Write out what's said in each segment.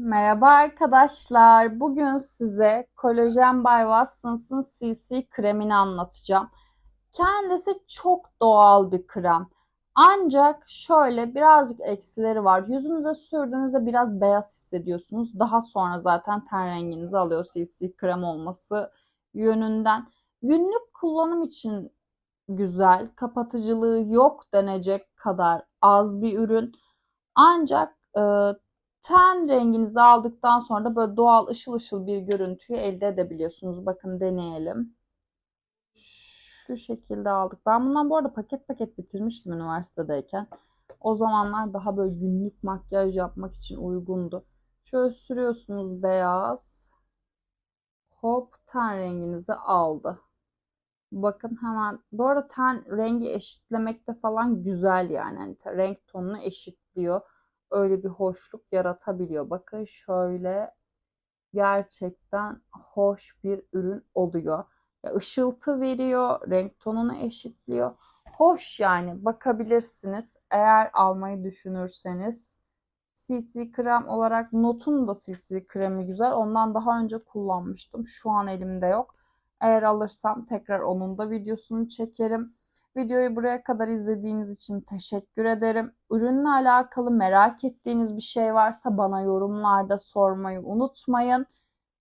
Merhaba arkadaşlar. Bugün size Collagen by Watsons'ın CC kremini anlatacağım. Kendisi çok doğal bir krem. Ancak şöyle birazcık eksileri var. Yüzünüze sürdüğünüzde biraz beyaz hissediyorsunuz. Daha sonra zaten ten renginizi alıyor CC krem olması yönünden. Günlük kullanım için güzel, kapatıcılığı yok denecek kadar az bir ürün. Ancak e, ten renginizi aldıktan sonra da böyle doğal ışıl ışıl bir görüntüyü elde edebiliyorsunuz. Bakın deneyelim. Şu şekilde aldık. Ben bundan bu arada paket paket bitirmiştim üniversitedeyken. O zamanlar daha böyle günlük makyaj yapmak için uygundu. Şöyle sürüyorsunuz beyaz. Hop ten renginizi aldı. Bakın hemen. Bu arada ten rengi eşitlemekte falan güzel yani. Te- renk tonunu eşitliyor. Öyle bir hoşluk yaratabiliyor. Bakın şöyle gerçekten hoş bir ürün oluyor. Ya ışıltı veriyor, renk tonunu eşitliyor. Hoş yani bakabilirsiniz. Eğer almayı düşünürseniz. CC krem olarak Not'un da CC kremi güzel. Ondan daha önce kullanmıştım. Şu an elimde yok. Eğer alırsam tekrar onun da videosunu çekerim. Videoyu buraya kadar izlediğiniz için teşekkür ederim. Ürünle alakalı merak ettiğiniz bir şey varsa bana yorumlarda sormayı unutmayın.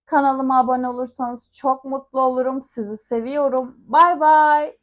Kanalıma abone olursanız çok mutlu olurum. Sizi seviyorum. Bay bay.